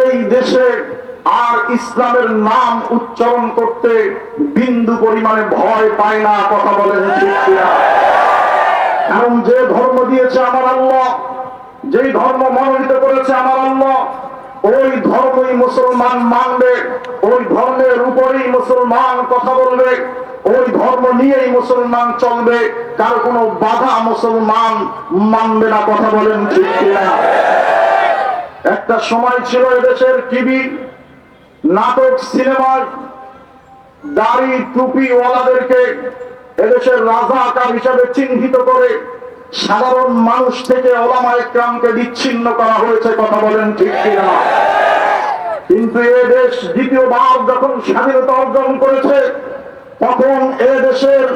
এই দেশে আর ইসলামের নাম উচ্চারণ করতে বিন্দু পরিমাণে ভয় পায় না, কথা ঠিক কারণ যে ধর্ম দিয়েছে আমার আল্লাহ, যেই ধর্ম মনোনীত করেছে আমার আল্লাহ, ওই ধর্মই মুসলমান মানবে, ওই ধর্মের উপরেই মুসলমান কথা বলবে, ওই ধর্ম নিয়েই মুসলমান চলবে, কারও কোনো বাধা মুসলমান মানবে না, কথা বলেন ঠিক কিনা? একটা সময় ছিল এদেশের টিভি, নাটক সিনেমার দাড়ি, টুপি ওয়ালাদেরকে এদেশের রাজাকার হিসাবে চিহ্নিত করে সাধারণ মানুষ থেকে ওলামা একরামকে বিচ্ছিন্ন করা হয়েছে, কথা বলেন ঠিক কিনা? কিন্তু এ দেশ দ্বিতীয়বার যখন স্বাধীনতা অর্জন করেছে, তখন এ দেশের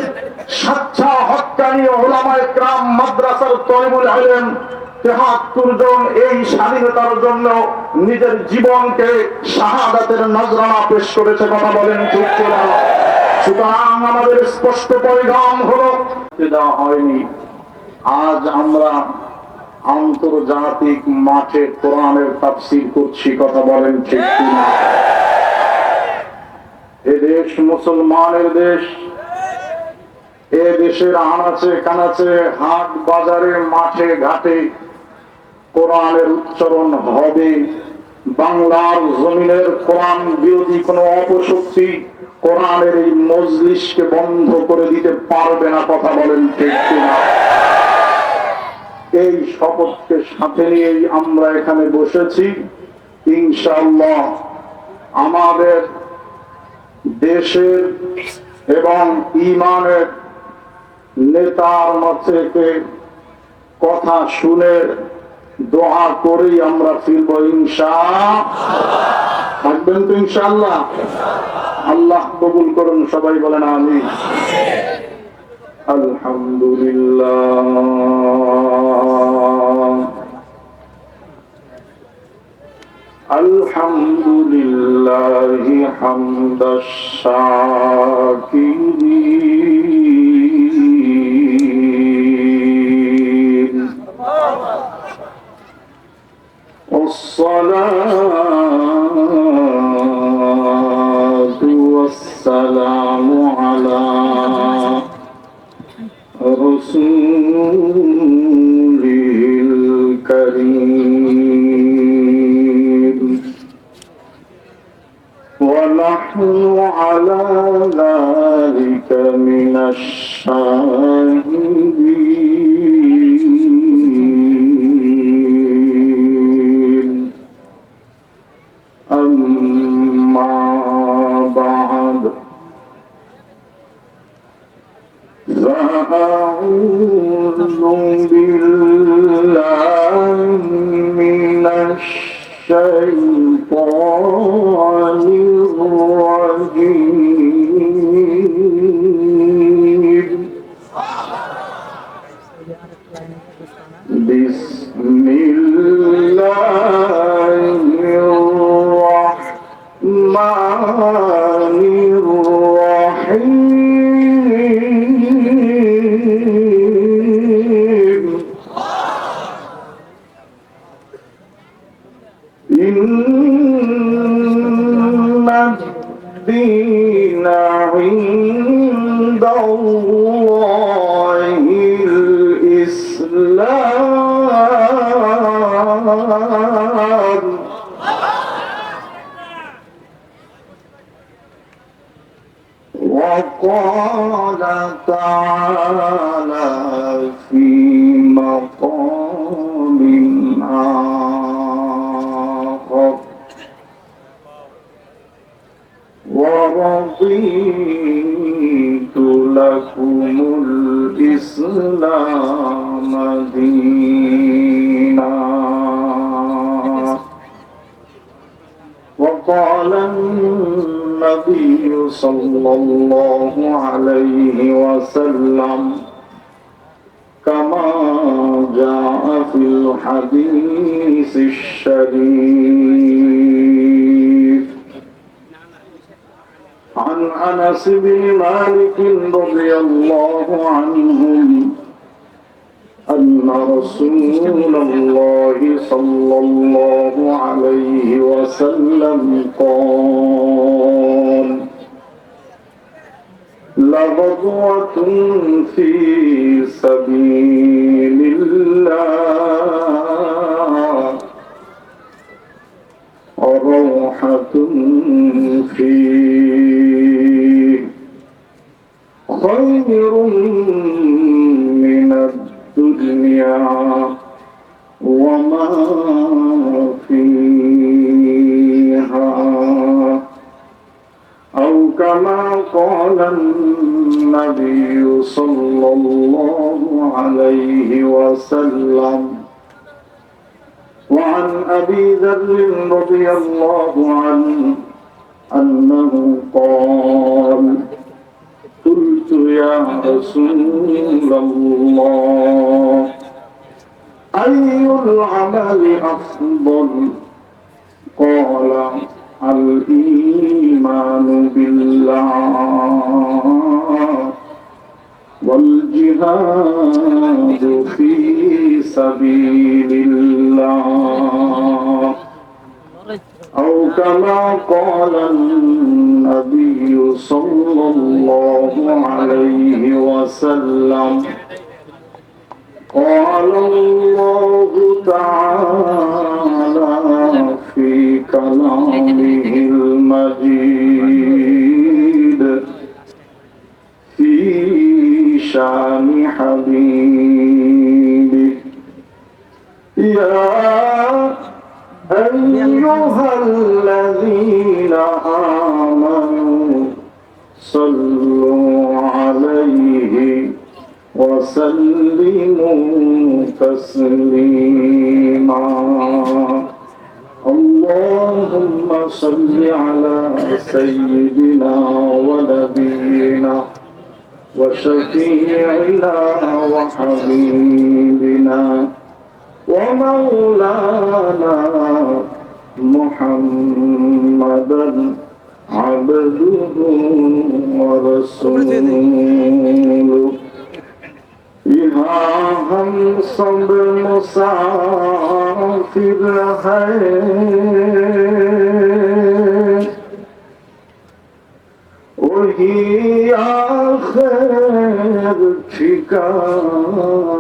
স্বচ্ছা হকানি ওলামা একরাম মাদ্রাসার তলিবুল আলেম তেহাত্তর জন এই স্বাধীনতার জন্য নিজের জীবনকে শাহাদাতের নজরানা পেশ করেছে কথা বলেন ঠিক সুতরাং আমাদের স্পষ্ট পরিণাম হলো দেওয়া হয়নি। আজ আমরা আন্তর্জাতিক মাঠে কোরআনের তাফসির করছি, কথা বলেন ঠিক কিনা? এ দেশ মুসলমানের দেশ, এ দেশের আনাচে কানাচে হাট বাজারে মাঠে ঘাটে কোরআনের উচ্চারণ হবে। বাংলার জমিনের কোরআন বিরোধী কোনো অপশক্তি কোরআনের এই মজলিসকে বন্ধ করে দিতে পারবে না কথা বলেন ঠিক এই শপথকে সাথে নিয়েই আমরা এখানে বসেছি। ইনশাআল্লাহ আমাদের দেশের এবং ইমানের নেতার থেকে কথা শুনে দোয়া করেই আমরা ফিরবো, ইনশা থাকবেন তো ইনশাল্লাহ আল্লাহ কবুল করুন, সবাই বলেন আমি আলহামদুলিল্লাহ। আলহামদুলিল্লাহ والصلاة والسلام على رسوله الكريم. ونحن على ذلك من الشاهدين. أما بعد. فأعوذ بالله من الشيطان Mm-hmm. وقال النبي صلى الله عليه وسلم كما جاء في الحديث الشريف. عن أنس بن مالك رضي الله عنهم أن رسول الله صلى الله عليه وسلم قال لغضوة في سبيل الله وروحة فيه خير وما فيها. أو كما قال النبي صلى الله عليه وسلم وعن أبي ذر رضي الله عنه أنه قال قلت يا رسول الله أي العمل أفضل؟ قال الإيمان بالله والجهاد في سبيل الله. أو كما قال النبي صلى الله عليه وسلم قال الله تعالى في كلامه المجيد في شأن حبيبه يا أيها الذين آمنوا صلوا وسلموا تسليما. اللهم صل على سيدنا ونبينا وشفيعنا وحبيبنا ومولانا محمدا عبده ورسوله. यहाँ हम सब मुसाफिर हैं वही आखिर ठिकाना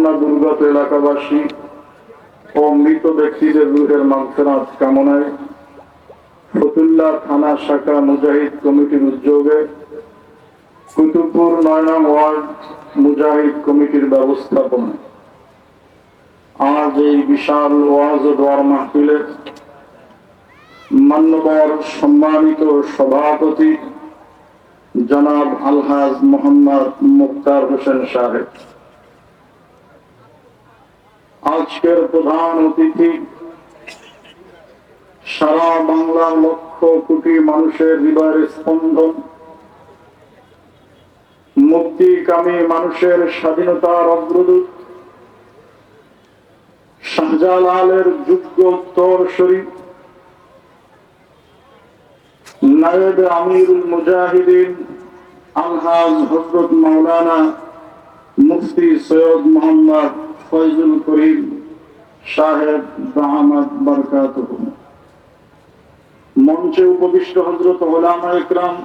বন্যা দুর্গত এলাকাবাসী ও মৃত ব্যক্তিদের রুহের মাগফিরাত কামনায় ফতুল্লাহ থানা শাখা মুজাহিদ কমিটির উদ্যোগে কুতুবপুর নয় নং ওয়ার্ড মুজাহিদ কমিটির ব্যবস্থাপনা আজ এই বিশাল ওয়াজ দোয়ার মাহফিলে মান্যবর সম্মানিত সভাপতি জনাব আলহাজ মোহাম্মদ মুক্তার হোসেন সাহেব। আজকের প্রধান অতিথি। সারা বাংলার লক্ষ কোটি মানুষের হৃদয়ের স্পন্দন। মুক্তিকামী মানুষের স্বাধীনতার অগ্রদূত। শাহজালালের যোগ্য উত্তর শরীফ। নায়েব আমিরুল মুজাহিদিন আলহাজ হজরত মাওলানা মুফতি সৈয়দ মোহাম্মদ ফয়জুল করিম সাহেব দাহামাদ বরকাত মঞ্চে উপবিষ্ট হজরত ওলামা ইকরাম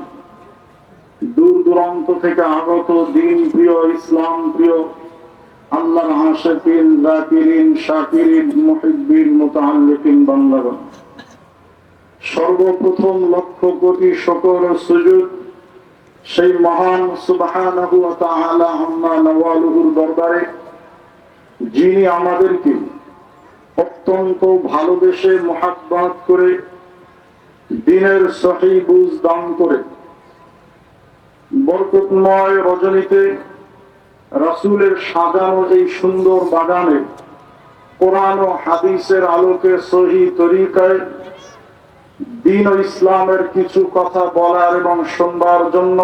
দূর দূরান্ত থেকে আগত দিন প্রিয়, ইসলাম প্রিয়, আল্লাহর হাসিন জাকিরিন, শাকিরিন, মুহিব্বিন মুতাআল্লিকিন বান্দাগণ। সর্বপ্রথম লক্ষ কোটি ও সুজুদ সেই মহান নওয়ালুহুর দরবারে যিনি আমাদেরকে অত্যন্ত ভালোবেসে মহাব্বাত করে দিনের সহি বুঝ দান করে, বরকতময় রজনীতে রাসূলের সাজানো এই সুন্দর বাগানে কোরআন ও হাদিসের আলোকে সহি তরিকায় দিন ইসলামের কিছু কথা বলার এবং শুনবার জন্য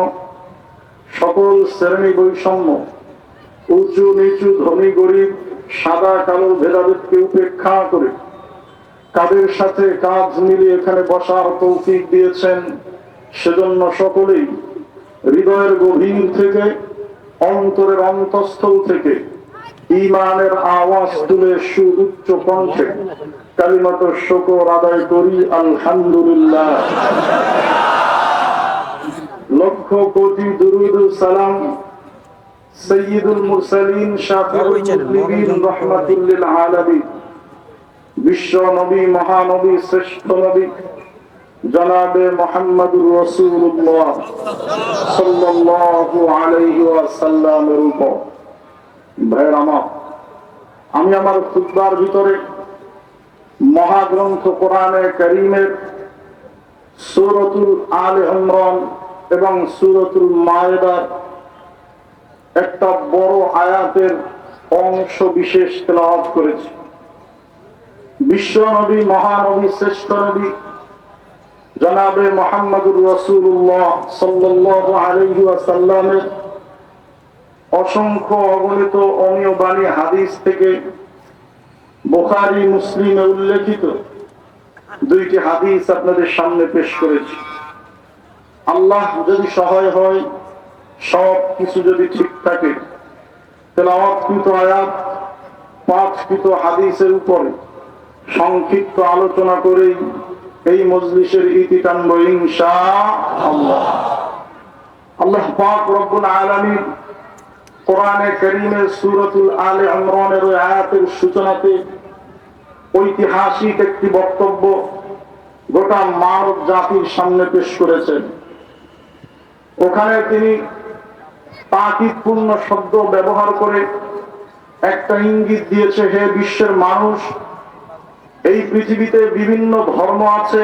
সকল শ্রেণি বৈষম্য উঁচু নিচু ধনী গরিব, সাদা কালো ভেদাভেদকে উপেক্ষা করে। কাদের সাথে কাজ মিলিয়ে এখানে বসার তৌফিক দিয়েছেন, সেজন্য সকলেই হৃদয়ের গভীর থেকে, অন্তরের অন্তঃস্থল থেকে ইমানের আওয়াজ তুলে সুউচ্চ কণ্ঠে কালিমাত শকর আদায় করি, আলহামদুলিল্লাহ। লক্ষ কোটি দুরুদ সালাম সৈয়দুল মুরসালিন শাফিউল মুজলিমিন রাহমাতুল লিল আলামিন। বিশ্ব নবী মহানবী শ্রেষ্ঠ নবী জনাবে মোহাম্মদুর রাসূলুল্লাহ সাল্লাল্লাহু আলাইহি ওয়াসাল্লামের উপর। ভাইয়ের আমার আমি আমার খুতবার ভিতরে মহাগ্রন্থ কোরআনে করিমের সুরতুল আল ইমরান এবং সুরতুল মায়েদার একটা বড় আয়াতের অংশ বিশেষ তেলাওয়াত করেছি। বিশ্ব নবী, মহানবী, শ্রেষ্ঠ নবী, জনাবে মোহাম্মদুর রসুল্লাহ সাল্লাহ অসংখ্য অগণিত অমীয় বাণী হাদিস থেকে বোখারি, মুসলিমে উল্লেখিত দুইটি হাদিস আপনাদের সামনে পেশ করেছি। আল্লাহ যদি সহায় হয় সব কিছু যদি ঠিক থাকে, তেলাওয়াতকৃত আয়াত হাদিসের উপরে সংক্ষিপ্ত আলোচনা করেই এই মজলিসের ইতি টানব আল্লাহ। আলে সূচনাতে ঐতিহাসিক একটি বক্তব্য গোটা মানব জাতির সামনে পেশ করেছেন। ওখানে তিনি তাকিদপূর্ণ শব্দ ব্যবহার করে একটা ইঙ্গিত দিয়েছে, হে বিশ্বের মানুষ, এই পৃথিবীতে বিভিন্ন ধর্ম আছে,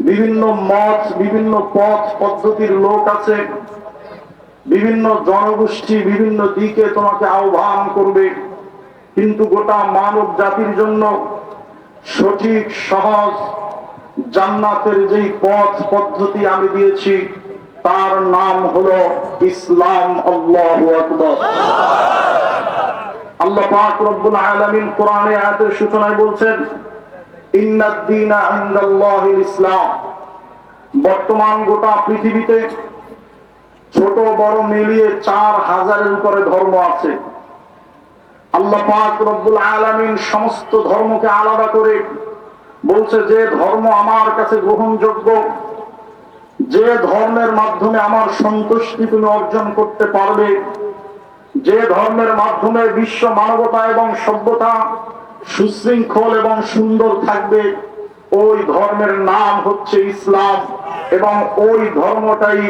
বিভিন্ন মত, বিভিন্ন পথ পদ্ধতির লোক আছে, বিভিন্ন জনগোষ্ঠী বিভিন্ন দিকে তোমাকে আহ্বান করবে, কিন্তু গোটা মানব জাতির জন্য সঠিক, সহজ জান্নাতের যেই পথ পদ্ধতি আমি দিয়েছি তার নাম হলো ইসলাম আল্লাহ আকবর। আল্লাহ পাক রব্বুল আলামিন কোরআনে আয়াতের সূচনায় বলছেন ইন্নাদ-দীনা ইনদাল্লাহিল ইসলাম। বর্তমান গোটা পৃথিবীতে ছোট বড় মিলিয়ে চার হাজারের উপরে ধর্ম আছে। আল্লাহ পাক রব্বুল আলামিন সমস্ত ধর্মকে আলাদা করে বলছে, যে ধর্ম আমার কাছে গ্রহণযোগ্য যে ধর্মের মাধ্যমে আমার সন্তুষ্টি তুমি অর্জন করতে পারবে, যে ধর্মের মাধ্যমে বিশ্ব মানবতা এবং সভ্যতা সুশৃঙ্খল এবং সুন্দর থাকবে, ওই ধর্মের নাম হচ্ছে ইসলাম এবং ওই ধর্মটাই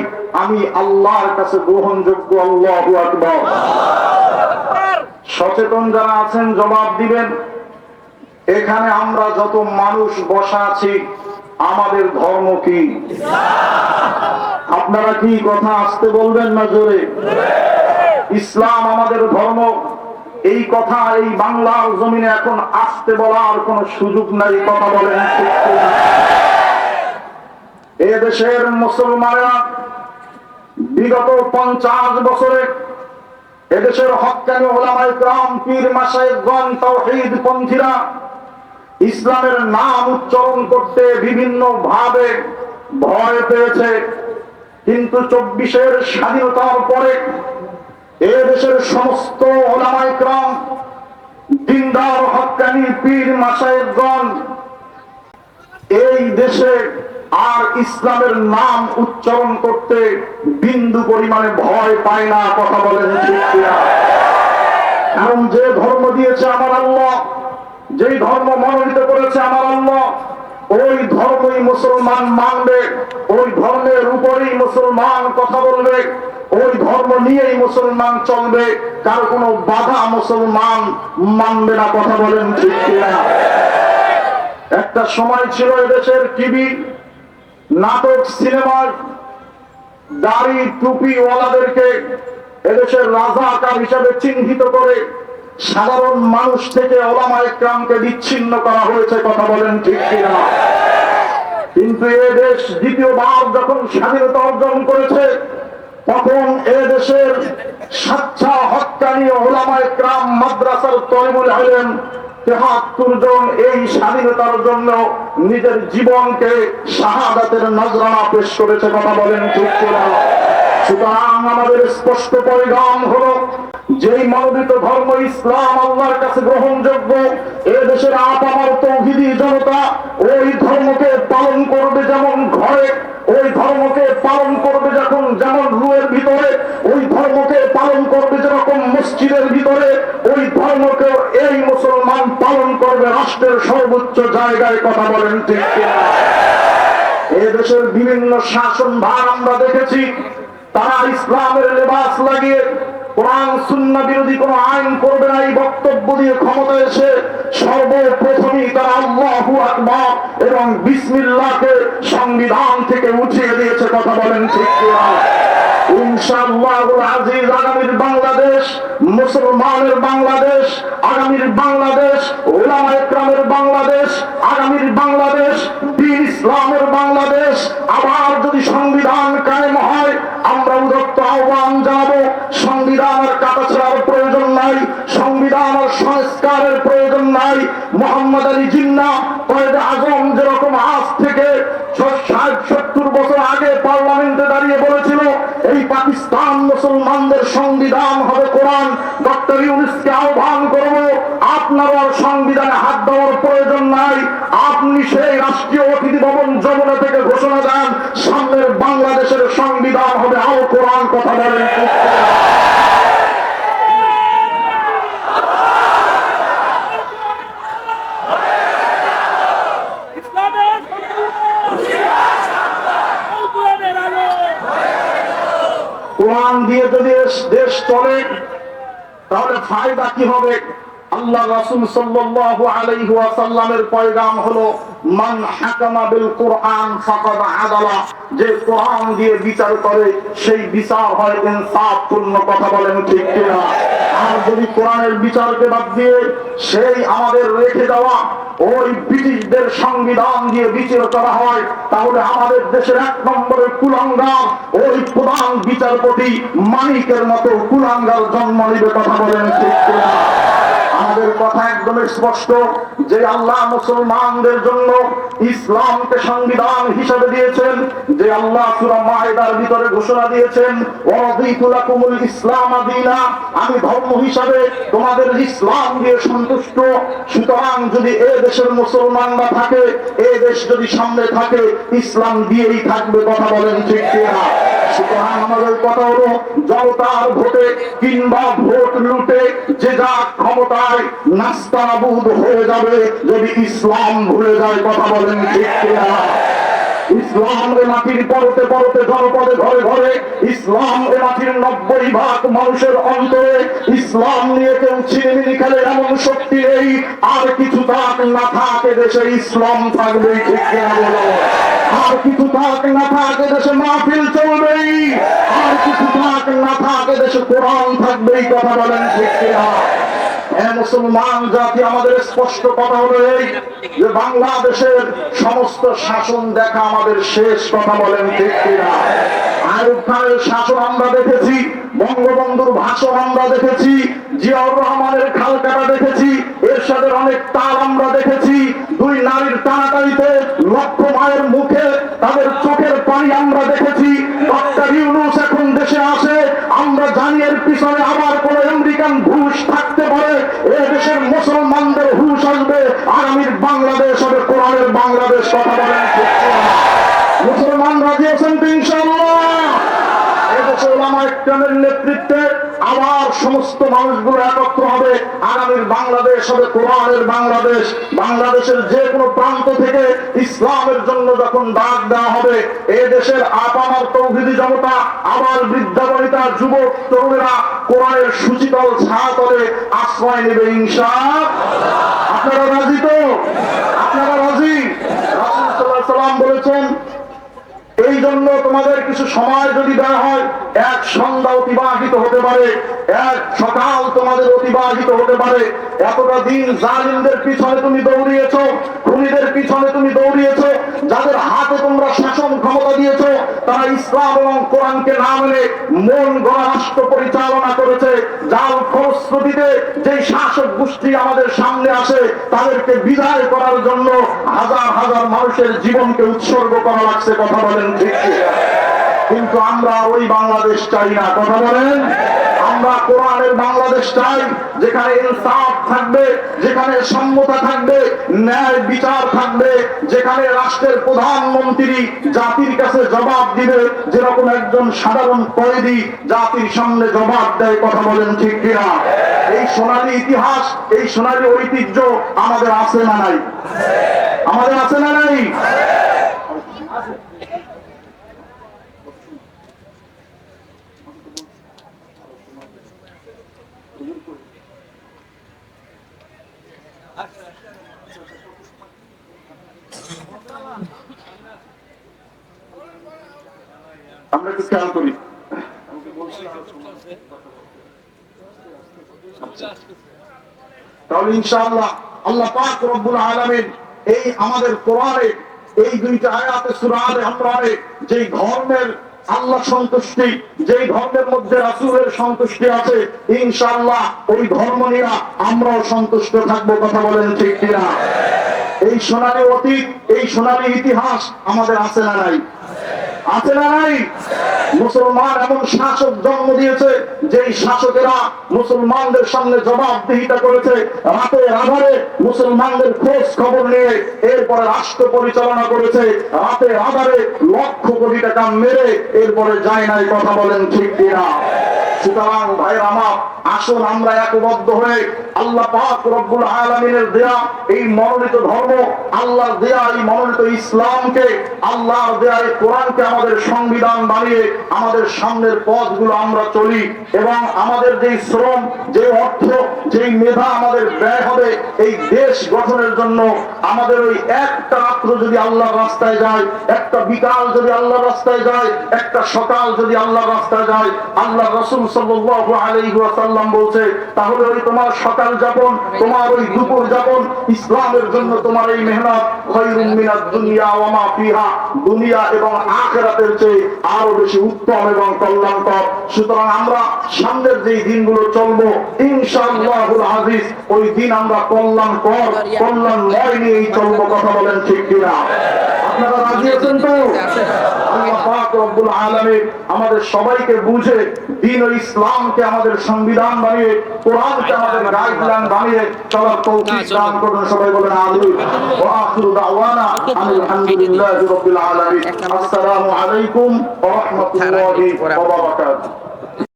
আমি আল্লাহর কাছে গ্রহণযোগ্য। আল্লাহ সচেতন যারা আছেন, জবাব দিবেন। এখানে আমরা যত মানুষ বসা আছি আমাদের ধর্ম কি? আপনারা কি কথা আসতে বলবেন না জোরে? ইসলাম আমাদের ধর্ম। এই কথা, এই বাংলার জমিনে এখন আসতে বলার কোন সুযোগ নাই কথা বলেন? এ দেশের মুসলমানেরা বিগত পঞ্চাশ বছরে এদেশের হকানি ওলামাই গ্রাম পীর মাসাইগণ তাওহীদ পন্থীরা ইসলামের নাম উচ্চারণ করতে বিভিন্ন ভাবে ভয় পেয়েছে। কিন্তু চব্বিশের স্বাধীনতার পরে এ দেশের সমস্ত ওলামাইক্রম দিনদার, হকানি, পীর মাসায়েবগণ এই দেশে আর ইসলামের নাম উচ্চারণ করতে বিন্দু পরিমাণে ভয় পায় না, কথা বলেন কারণ যে ধর্ম দিয়েছে আমার আল্লাহ যেই ধর্ম মনোনীত করেছে আমার আল্লাহ, ওই ধর্মই মুসলমান মানবে, ওই ধর্মের উপরেই মুসলমান কথা বলবে, ওই ধর্ম নিয়েই মুসলমান চলবে, কার কোনো বাধা মুসলমান মানবে না কথা বলেন ঠিক কিনা? একটা সময় ছিল এদেশের টিভি, নাটক সিনেমার দাড়ি টুপি ওয়ালাদেরকে এদেশের রাজাকার হিসাবে চিহ্নিত করে সাধারণ মানুষ থেকে ওলামা একরামকে বিচ্ছিন্ন করা হয়েছে, কথা বলেন ঠিক কিনা? কিন্তু এ দেশ দ্বিতীয়বার যখন স্বাধীনতা অর্জন করেছে, তখন এ দেশের স্বাচ্ছা হকানি ওলামা একরাম মাদ্রাসার তেহাত্তর জন এই স্বাধীনতার জন্য নিজের জীবনকে শাহাদাতের নজরানা পেশ করেছে, কথা বলেন ঠিক কিনা? সুতরাং আমাদের স্পষ্ট পরিণাম হলো যেই মনোনীত ধর্ম ইসলাম আল্লাহর কাছে গ্রহণযোগ্য, এ দেশের আপামার তৌহিদি জনতা ওই ধর্মকে পালন করবে যেমন ঘরে, ওই ধর্মকে পালন করবে যখন যেমন রুয়ের ভিতরে, ওই ধর্মকে পালন করবে যেরকম মসজিদের ভিতরে, ওই ধর্মকে এই মুসলমান পালন করবে রাষ্ট্রের সর্বোচ্চ জায়গায়, কথা বলেন ঠিক দেশের বিভিন্ন শাসন ভার আমরা দেখেছি, তারা ইসলামের লেবাস লাগিয়ে কোরআন, সুন্না বিরোধী কোন আইন করবে না, এই বক্তব্য দিয়ে ক্ষমতা এসে সর্বপ্রথমই তারা আল্লাহু আকবার এবং বিসমিল্লাহকে সংবিধান থেকে উঠিয়ে দিয়েছে, কথা বলেন ঠিক কিনা? আগামীর বাংলাদেশ, মুসলমানের বাংলাদেশ, আগামীর বাংলাদেশ ওলামা একরামের বাংলাদেশ, আগামীর বাংলাদেশ ইসলামের বাংলাদেশ, আবার যদি সংবিধান কায়েম হয়, আমরা উদত্ত আহ্বান জানাব সংবিধান আর কাটা ছেড়ার প্রয়োজন নাই সংবিধান আর সংস্কারের প্রয়োজন নাই মোহাম্মদ আলী জিন্না কয়েদ আজম যেরকম আজ থেকে ষাট, সত্তর বছর আগে পার্লামেন্টে দাঁড়িয়ে বলেছিল, এই পাকিস্তান মুসলমানদের সংবিধান হবে কোরআন। ডক্টর ইউনিসকে আহ্বান করব, আপনার সংবিধানে হাত দেওয়ার প্রয়োজন নাই। আপনি সেই রাষ্ট্রীয় অতিথি ভবন যমুনা থেকে ঘোষণা দেন, সামনের বাংলাদেশের সংবিধান হবে আল কোরআন কথা বলেন। দিয়ে যদি দেশ- চলে, তাহলে ফায়দা কি হবে? আল্লাহ রাসূল সাল্লাল্লাহু আলাইহি ওয়াসাল্লামের পয়গাম হলো, মান হাকামা বিল কোরআন ফাকাদ আদালা। যে কোরআন দিয়ে বিচার করে, সেই বিচার হয় ইনসাফ পূর্ণ কথা বলেন ঠিক কিনা? আর যদি কোরআনের বিচারকে বাদ দিয়ে সেই আমাদের রেখে দেওয়া ওই ব্রিটিশদের সংবিধান দিয়ে বিচার করা হয়, তাহলে আমাদের দেশের এক নম্বরের কুলাঙ্গার, ওই প্রধান বিচারপতি মানিকের মতো কুলাঙ্গার জন্ম নিবে কথা বলেন? আমাদের কথা একদম স্পষ্ট যে আল্লাহ মুসলমানদের জন্য ইসলামকে সংবিধান হিসেবে দিয়েছেন, যে আল্লাহ সূরা ভিতরে ঘোষণা দিয়েছেন ইসলাম দীনা আমি ধর্ম হিসাবে তোমাদের ইসলাম দিয়ে সন্তুষ্ট। সুতরাং যদি এ দেশের মুসলমানরা থাকে, এ দেশ যদি সামনে থাকে, ইসলাম দিয়েই থাকবে, কথা বলেন ঠিক কিনা? আমাদের কথা ভোটে কিংবা ভোট লুটে, যে ক্ষমতায় হয়ে যাবে, যদি ইসলাম ভুলে যায়, কথা বলেন ঠিক কিনা? ইসলাম এ মাটির পরতে পরতে জনপদে ঘরে ঘরে, ইসলাম এ মাটির নব্বই ভাগ মানুষের অন্তরে, ইসলাম নিয়ে কেউ ছিনিমিনি খেলে এমন শক্তি নেই, আর কিছু থাক না থাকে দেশে ইসলাম থাকবে, ঠিক আর কিছু থাক না থাকে দেশে মাহফিল চলবেই, আর কিছু থাক না থাকে দেশে কোরআন থাকবেই, কথা বলেন ঠিক কিনা? হ্যাঁ মুসলমান জাতি, আমাদের স্পষ্ট কথা হলো এই যে বাংলাদেশের সমস্ত শাসন দেখা আমাদের শেষ কথা বলেন ঠিক কিনা? আয়ুব খানের শাসন আমরা দেখেছি, বঙ্গবন্ধুর ভাষণ আমরা দেখেছি, জিয়াউর রহমানের খালকাটা দেখেছি, এরশাদের অনেক তাল আমরা দেখেছি, দুই নারীর টানাটানিতে লক্ষ মায়ের মুখে তাদের চোখের পানি আমরা দেখেছি, ডক্টর ইউনুস এখন দেশে আসে, আমরা জানি এর পিছনে আবার কোন আমেরিকান ঘুষ থাকতে পারে মুসলমানদের হুশ আসবে আগামীর বাংলাদেশ হবে, কোরআনের বাংলাদেশ কথা বলেন? মুসলমান রাজি আছেন তো ইনশাল্লাহ এদেশে ওলামা একজনের নেতৃত্বে আবার সমস্ত মানুষগুলো একত্র হবে। আগামীর বাংলাদেশ হবে কোরআনের বাংলাদেশ। বাংলাদেশের যে কোনো প্রান্ত থেকে ইসলামের জন্য যখন ডাক দেওয়া হবে, এ দেশের আপামার তৌহিদি জনতা, আবার বৃদ্ধা বনিতা যুবক, তরুণেরা কোরআনের সুচিতল ছায়াতলে আশ্রয় নেবে ইনশা আপনারা রাজি তো? আপনারা রাজি? সাল্লাল্লাহু আলাইহি সাল্লাম এই জন্য তোমাদের কিছু সময় যদি দেওয়া হয়, এক সন্ধ্যা অতিবাহিত হতে পারে, এক সকাল তোমাদের অতিবাহিত হতে পারে। এতটা দিন জালিমদের পিছনে তুমি দৌড়িয়েছো, খুনিদের পিছনে তুমি দৌড়িয়েছো, যাদের হাতে তোমরা শাসন ক্ষমতা দিয়েছ, তারা ইসলাম এবং কোরআনকে না মেনে মন গড়া রাষ্ট্র পরিচালনা করেছে। যার ফলশ্রুতিতে যে শাসক গোষ্ঠী আমাদের সামনে আসে, তাদেরকে বিদায় করার জন্য হাজার হাজার মানুষের জীবনকে উৎসর্গ করা লাগছে, কথা বলেন ঠিক কিন্তু আমরা ওই বাংলাদেশ চাই না, কথা বলেন? আমরা কোরআনের বাংলাদেশ চাই, যেখানে ইনসাফ থাকবে, যেখানে সম্মতা থাকবে, ন্যায় বিচার থাকবে, যেখানে রাষ্ট্রের প্রধানমন্ত্রী জাতির কাছে জবাব দিবে, যেরকম একজন সাধারণ কয়েদি জাতির সামনে জবাব দেয়, কথা বলেন ঠিক কিনা? এই সোনালী ইতিহাস, এই সোনালী ঐতিহ্য আমাদের আছে না নাই? আমাদের আছে না নাই? আমরা একটু খেয়াল করি। তাহলে ইনশাআল্লাহ আল্লাহ পাক রব্বুল আলামিন এই আমাদের কোরআনে এই দুইটা আয়াতে, সূরা আলে ইমরানে যেই ধর্মের আল্লাহ সন্তুষ্টি, যেই ধর্মের মধ্যে রাসূলের সন্তুষ্টি আছে, ইনশাআল্লাহ ওই ধর্ম নিয়ে আমরাও সন্তুষ্ট থাকব, কথা বলেন ঠিক কিনা? এই সোনালী অতীত, এই সোনালী ইতিহাস আমাদের আছে না নাই? আছে না নাই? মুসলমান এমন শাসক জন্ম দিয়েছে, যেই শাসকেরা মুসলমানদের সামনে জবাবদিহিতা করেছে রাতে আধারে মুসলমানদের খোঁজ খবর নিয়ে এরপরে রাষ্ট্র পরিচালনা করেছে। রাতে আধারে লক্ষ কোটি টাকা মেরে এরপরে যায় নাই কথা বলেন ঠিক কিনা। সুতরাং ভাই আমার, আসুন আমরা একবদ্ধ হয়ে আল্লাহ পাক রব্বুল আলামিনের দেয়া এই মনোনীত ধর্ম, আল্লাহর দেয়া এই মনোনীত ইসলামকে, আল্লাহর দেয়া এই কোরআনকে আমাদের সংবিধান বানিয়ে আমাদের সামনের পথগুলো আমরা চলি এবং আমাদের যে শ্রম যে অর্থ, যেই মেধা আমাদের ব্যয় হবে, এই দেশ গঠনের জন্য আমাদের ওই একটা রাত্র যদি আল্লাহর রাস্তায় যায়, একটা বিকাল যদি আল্লাহর রাস্তায় যায়, একটা সকাল যদি আল্লাহর রাস্তায় যায়, আল্লাহ রসুল সাল্লাল্লাহু আলাইহি ওয়াসাল্লাম বলছে, তাহলে ওই তোমার সকাল যাপন, তোমার ওই দুপুর যাপন, ইসলামের জন্য তোমার এই মেহনত খৈরুম দুনিয়া ওয়া মা ফিহা, দুনিয়া এবং আখেরাতের চেয়ে আরও বেশি উত্তম এবং কল্যাণকর। সুতরাং আমরা সামনের যে দিনগুলো চলবো, ইনশাআল্লাহুল আজিজ, ওই দিন আমরা কল্যাণকর, কল্যাণময় নিয়েই চলবো, কথা বলেন ঠিক কিনা? আপনারা রাজি আছেন তো? আমাদের সবাইকে বুঝে, দিন ও ইসলামকে আমাদের সংবিধান বানিয়ে, কোরআনকে আমাদের গাইডলাইন বানিয়ে চলার তৌফিক দান করুন, সবাই বলেন আমিন। ওয়া আখিরু দাওয়ানা আলহামদুলিল্লাহি রাব্বিল আলামিন। আসসালামু আলাইকুম ওয়া বারাকাতুহু